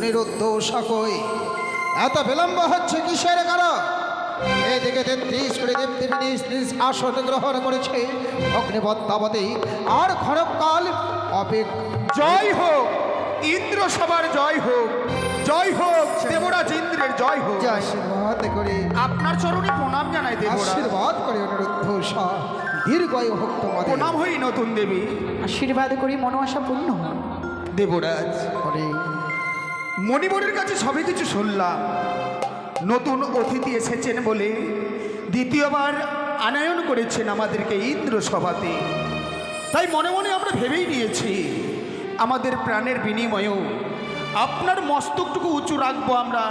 অনিরুদ্ধ উষা কই এত বিলম্ব হচ্ছে কিসের কারণ? এদিকে তেত্রিশ করে দেবদেবী নিজ আসন গ্রহণ করেছে অগ্নিবদ্ধাবতী আর ক্ষণকাল অপেক জয় হোক ইন্দ্র সবার জয় হোক জয় হোক দেবরাজ ইন্দ্রের জয় হোক। আশীর্বাদ করে। আপনার চরণে প্রণাম জানাই দেবরাজ। আশীর্বাদ করে অনিরুদ্ধ উষা। দীর্ঘায়ু হোক তোমাদের প্রণাম হই নতুন দেবী। আশীর্বাদ করি মনোআশা পূর্ণ দেবরাজ। করে মণিবরের কাছে সবই কিছু শুনলাম। নতুন অতিথি এসেছেন বলে দ্বিতীয়বার আনায়ন করেছেন আমাদেরকে ইন্দ্র সভাতে। তাই মনে মনে আমরা ভেবেই নিয়েছি, আমাদের প্রাণের বিনিময়েও আপনার মস্তকটুকু উঁচু রাখব আমরা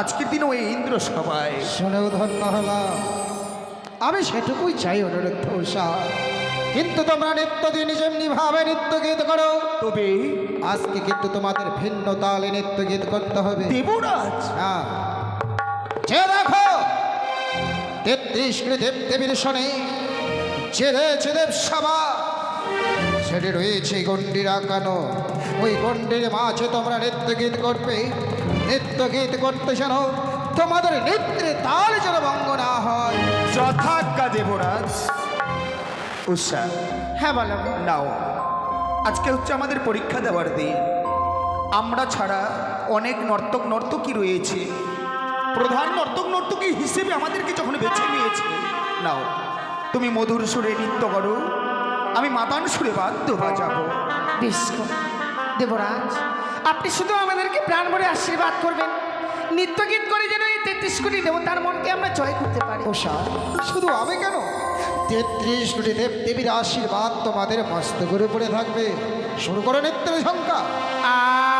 আজকের দিনও এই ইন্দ্র সভায়। শুনেও ধন্য হলাম। আমি সেটুকুই চাই অনুরোধ উষা কিন্তু তোমরা নিত্যদিন যেমনি ভাবে নৃত্য গীত করো তবে আজকে কিন্তু তোমাদের ভিন্ন তালে নৃত্য গীত করতে হবে। দেবরাজ! হ্যাঁ। যে দেখো তেত্রিশ দেব দেবীর শনি যে রয়েছে দেব সভা সেটি রয়েছে গণ্ডির আঁকানো। ওই গণ্ডির মাঝে তোমরা নৃত্য গীত করবে। নৃত্য গীত করতে যেন তোমাদের নৃত্যে তাল যেন ভঙ্গ না হয়। যথাজ্ঞা দেবরাজ। উষা হ্যাঁ বলো। নাও। আজকে হচ্ছে আমাদের পরীক্ষা দেওয়ার দিন। আমরা ছাড়া অনেক নর্তক নর্তকী রয়েছে। প্রধান নর্তক নর্তকী হিসেবে আমাদেরকে যখন বেছে নিয়েছে নাও তুমি মধুর সুরে নৃত্য করো আমি মাতান সুরে বাদ্য বাজাবো। বেশ দেবরাজ আপনি শুধু আমাদেরকে প্রাণ ভরে আশীর্বাদ করবেন। নৃত্য গীত করে যেন এই তেত্রিশ কোটি দেবতার মনকে আমরা জয় করতে পারি। ওষা শুধু হবে কেন? তেত্রিশ কোটি দেব দেবীর আশীর্বাদ তোমাদের মস্তকের উপরে থাকবে। শুরু করো নৃত্যের সংখ্যা অসাধারণ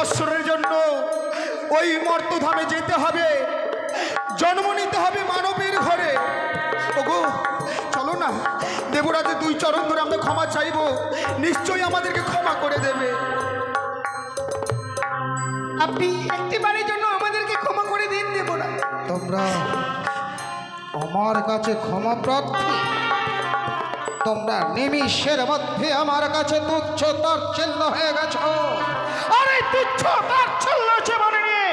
বৎসরের জন্য ওই মর্তধামে যেতে হবে। জন্ম নিতে হবে মানবের ঘরে। ওগো চলো না। দেবরাজের দুই চরণ ধরে আমরা ক্ষমা চাইব। নিশ্চয়ই আমাদেরকে ক্ষমা করে দেবে। আপনি একটিবারের জন্য আমাদেরকে ক্ষমা করে দিন দেবরাজ। তোমরা আমার কাছে ক্ষমা প্রার্থী। তোমরা নিমিষের মধ্যে আমার কাছে তুচ্ছ তাচ্ছিল্য হয়ে গেছো। আরে তুচ্ছ তার সে জীবনে নিয়ে।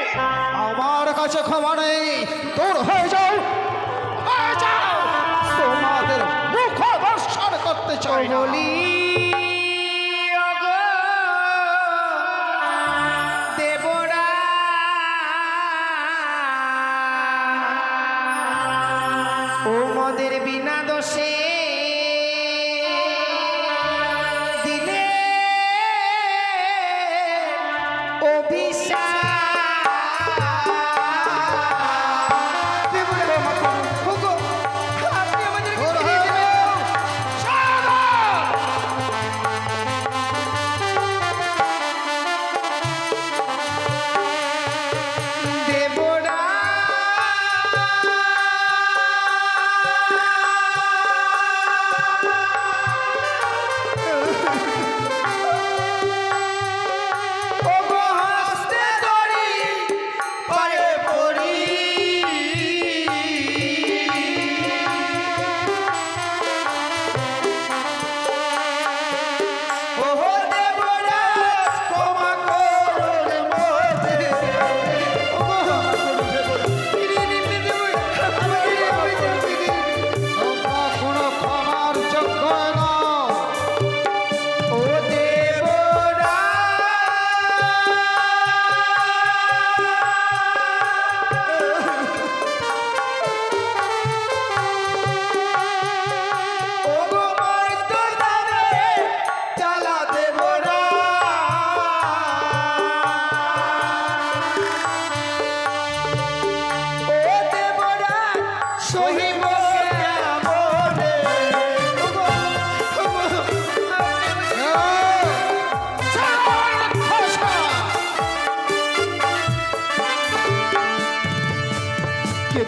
আমার কাছে ক্ষমা নেই। তোর হয়ে যাও। হয়ে যাও। তোমাদের মুখ দর্শন করতে চাই না।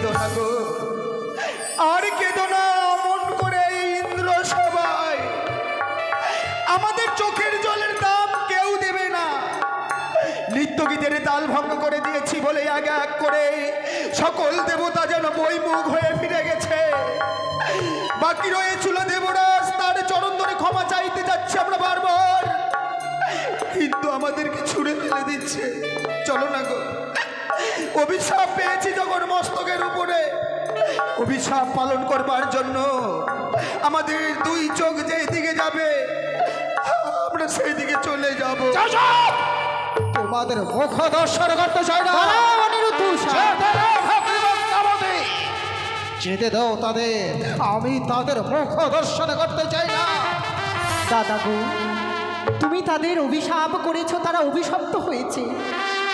কেঁদো গো। আর কেঁদো অমন করে ইন্দ্র সবাই। আমাদের চোখের জলের দাম কেউ দেবে না। নিত্যগীতের তাল ভঙ্গ করে দিয়েছি বলে এক এক করে। সকল দেবতা যেন বইমুখ হয়ে ফিরে গেছে। বাকি রয়েছিল দেবরাজ তার চরণ ধরে ক্ষমা চাইতে যাচ্ছে আমরা বারবার। আমাদেরকে ছুড়ে ফেলে দিচ্ছে। চলো না গো। অভিশাপ পেয়েছি যখন মস্তকের উপরে। অভিশাপ পালন করবার জন্য আমাদের দুই চোখ যেই দিকে যাবে আমরা সেই দিকে চলে যাব। তোমাদের মুখ দর্শন করতে চাই না। যেতে দাও যেতে দাও তাদের। আমি তাদের মুখ দর্শন করতে চাই না। দাদা গো। তুমি তাদের অভিশাপ করেছ তারা অভিশপ্ত হয়েছে।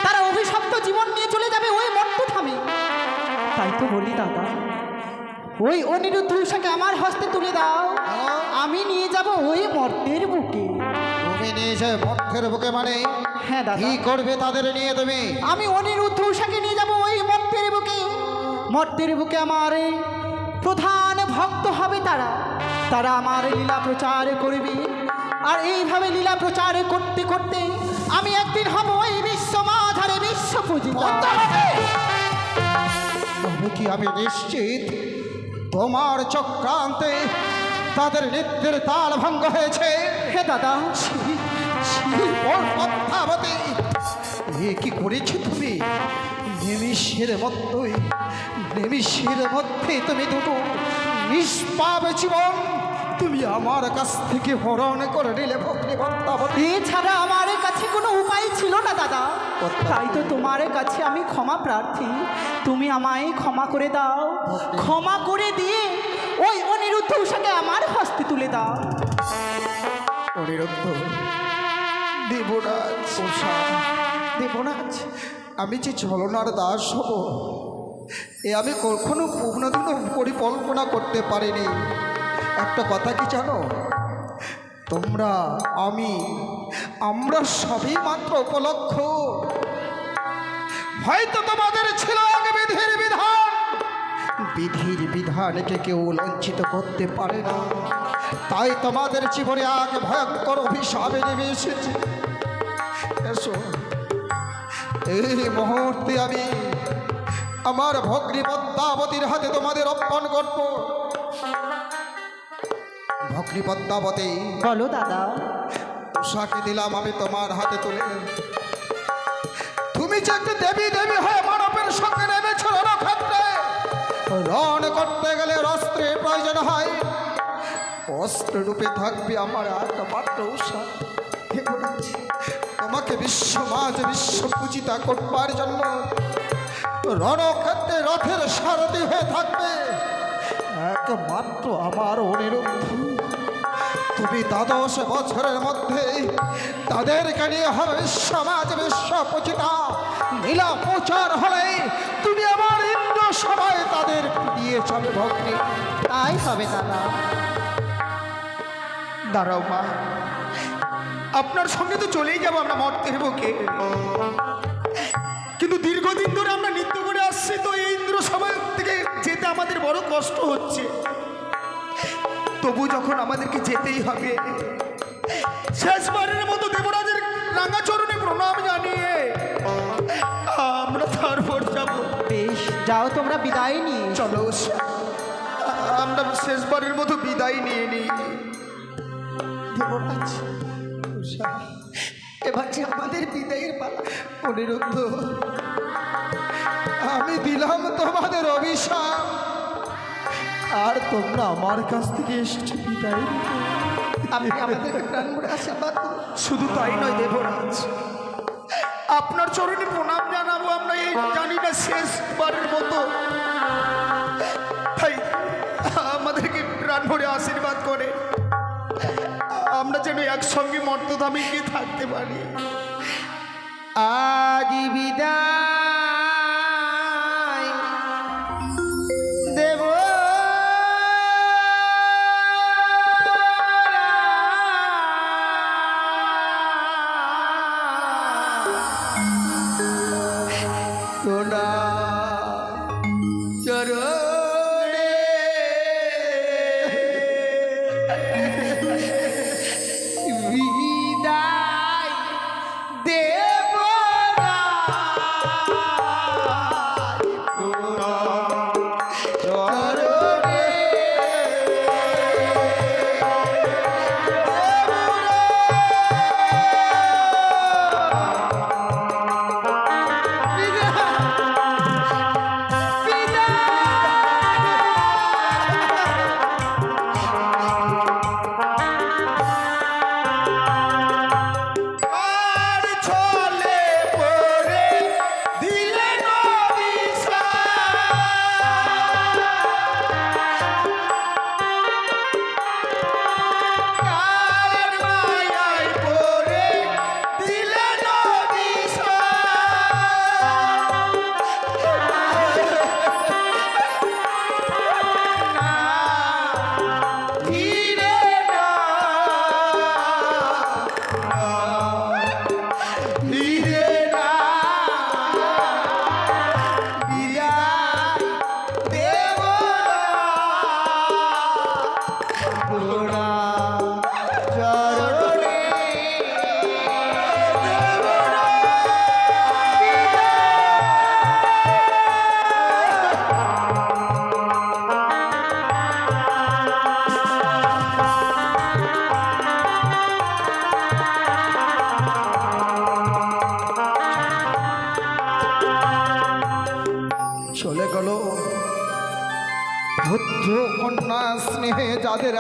তারা অভিশপ্ত জীবন নিয়ে চলে যাবে ওই মর্তধামে তাই তো বলি দাদা। ওই অনিরুদ্ধ উষাকে আমার হস্তে তুলে দাও। আমি নিয়ে যাব ওই মর্তের বুকে। তুমি বুকে মানে? হ্যাঁ দাদা। কি করবে তাদের নিয়ে তুমি? আমি অনিরুদ্ধ উষাকে নিয়ে যাব ওই মর্তের বুকে। মর্তের বুকে আমার প্রধান ভক্ত হবে তারা। তারা আমার লীলা প্রচার করবে। আর এইভাবে লীলা প্রচার করতে করতে আমি একদিন হব এই বিশ্ব মাধারে বিশ্ব পূজিতা। তবে কি আমি নিশ্চিত তোমার চক্রান্তে তাদের নৃত্যের তাল ভঙ্গ হয়েছে? হে দাদা। পদ্মাবতী! এ কি করেছ তুমি? নিমিষের মধ্যেই নিমিষের মধ্যে তুমি দুটো নিষ্পাপ জীবন তুমি আমার কাছ থেকে হরণ করে নিলে এছাড়া আমার কাছে কোনো উপায় ছিল না দাদা। তাই তো তোমার কাছে আমি ক্ষমা প্রার্থী। তুমি আমায় ক্ষমা করে দাও। ক্ষমা করে দিয়ে ওই অনিরুদ্ধ উষাকে আমার হস্তে তুলে দাও। অনিরুদ্ধ দেবরাজ উষা দেবরাজ আমি যে ছলনার দাস হব এ আমি কখনো কোনোদিনও পরিকল্পনা করতে পারিনি। একটা কথা কি জানো? তোমরা, আমি, আমরা সবই মাত্র উপলক্ষ। হয়তো তোমাদের ছিল আগে বিধির বিধান। বিধির বিধানকে কেউ লঞ্ছিত করতে পারে না। তাই তোমাদের জীবনে আগে ভয়ঙ্কর অভিশাপে নেমে এসেছে। এসো, এই মুহূর্তে আমি আমার ভগ্নী পদ্মাবতীর হাতে তোমাদের অর্পণ করব। পদ্মাবতী বলো দাদা। উষাকে দিলাম আমি তোমার হাতে তুলে। তুমি যে একটি দেবী দেবী হয়ে মানবের সঙ্গে নেমেছ রণক্ষেত্রে রণ করতে গেলে অস্ত্রের প্রয়োজন হয়। অস্ত্র রূপে থাকবে আমার একমাত্র উষা তোমাকে বিশ্ব মাঝ বিশ্ব পূজিতা করবার জন্য রণক্ষেত্রে রথের সারথি হয়ে থাকবে। একমাত্র আমার অনিরুদ্ধ। তুমি দ্বাদশ বছরের মধ্যে তাদেরকে নিয়ে হবে সমাজ বিশ্ব পচিতা নীলা প্রচার হলে তুমি আমার ইন্দ্র সবাই তাদের দিয়ে চলে ভক্তি তাই হবে দাদা। দাঁড়াও মা, আপনার সঙ্গে তো চলেই যাব আমরা মর্তের বুকে। কিন্তু দীর্ঘদিন ধরে আমরা নৃত্য করে আসছি তো এই ইন্দ্র সভা থেকে যেতে আমাদের বড় কষ্ট হচ্ছে। তবু যখন আমাদেরকে যেতেই হবে শেষবারের মতো দেবরাজের রাঙা চরণে প্রণাম জানিয়ে আমরা তারপর যাব। বেশ যাও তোমরা বিদায় নিয়ে চলো আমরা শেষবারের মতো বিদায় নিয়ে নিই। দেবরাজ এবার যে আমাদের বিদায়ের পালা অনিরুদ্ধ আমি দিলাম তোমাদের অভিশাপ। আর তোমরা আমার কাছ থেকে এসেছ বিদায়। নিতে। আপনি আমাদেরকে প্রাণ ভরে আশীর্বাদ শুধু তাই নয় দেবরাজ। আপনার চরণে প্রণাম জানাব আমরা এই জানি না শেষবারের মতো। তাই আমাদেরকে প্রাণ ভরে আশীর্বাদ করে। আমরা যেন একসঙ্গে মর্তধামে গিয়ে থাকতে পারি। আজ বিদায়।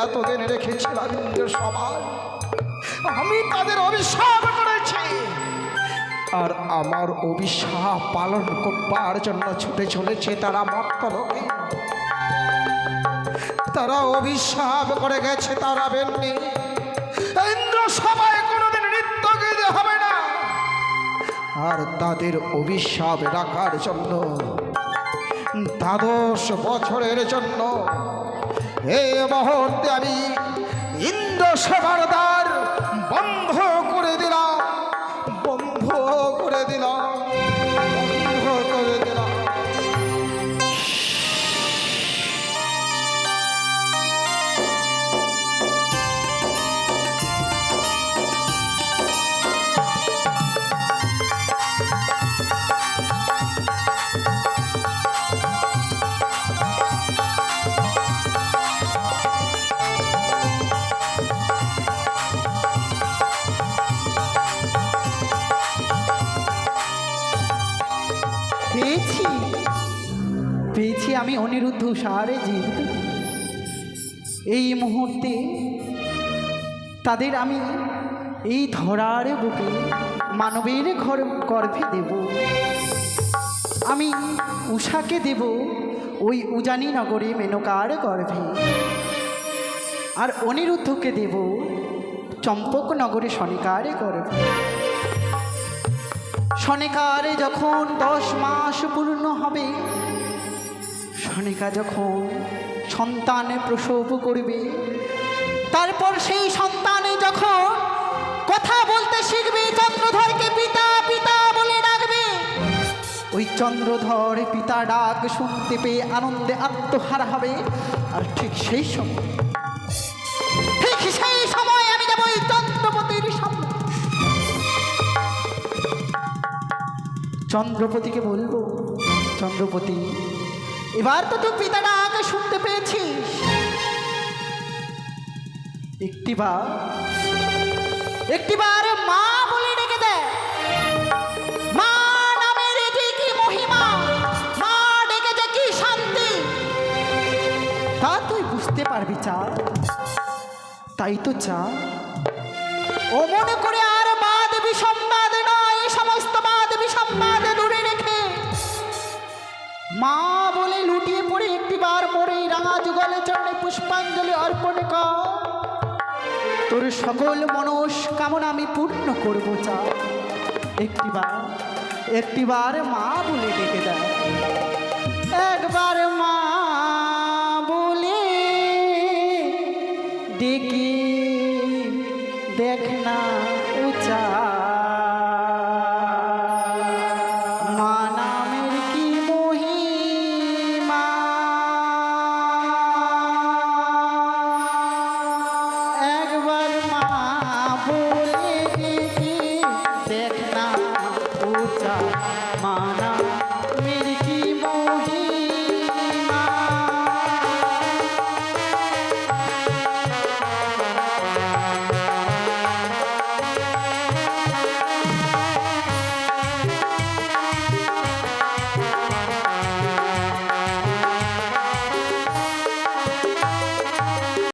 এতদিন রেখেছিলাম ইন্দ্র সবাই, আমি তাদের অভিশাপ করেছি। আর আমার অভিশাপ পালন করবার জন্য ছুটে চলেছে তারা মর্তলোকে তারা অভিশাপ করে গেছে তারা বেননি। ইন্দ্র সবাই কোনোদিন নৃত্য গীতে হবে না। আর তাদের অভিশাপ রাখার জন্য, দ্বাদশ বছরের জন্য এই মুহূর্তে আমি ইন্দ্র সেবার দ্বার মুহূর্তে তাদের আমি এই ধরার বুকে মানবের ঘর গর্ভে দেব। আমি উষাকে দেব ওই উজানি নগরে মেনকার গর্ভে। আর অনিরুদ্ধকে দেব চম্পক নগরে শনিকার গর্ভে। শনিকারে যখন দশ মাস পূর্ণ হবে, শনিকা যখন সন্তান প্রসব করবে তারপর সেই সন্তানে যখন কথা বলতে শিখবে, চন্দ্রধরকে পিতা পিতা বলে ডাকবে। ওই চন্দ্রধর পিতা ডাক শুনতে পেয়ে আনন্দে আত্মহারা হবে। আর ঠিক সেই সময়, ঠিক সেই সময় আমি যাব ওই চন্দ্রপতির চন্দ্রপতিকে বলব, চন্দ্রপতি, এবার তো তুই পিতা আগে শুনতে পেয়েছিস। একটিবার একটিবার মা বলে ডেকে দে মা নামের যে কি মহিমা? মা ডেকেছে কি শান্তি? তা তুই বুঝতে পারবি চা তাই তো চা ও মনে করে আর বাদ বিসম্বাদ এই সমস্ত বাদ বিসম্বাদ দূরে রেখে। মা বলে লুটিয়ে পড়ে একটিবার মরে রাঙা যুগলে চরণে পুষ্পাঞ্জলি অর্পণ কর। তোর সকল মনস কামনা আমি পূর্ণ করব, চা। একটিবার একটিবার মা বলে ডেকে দেয়। একবার মা বলে ডেকে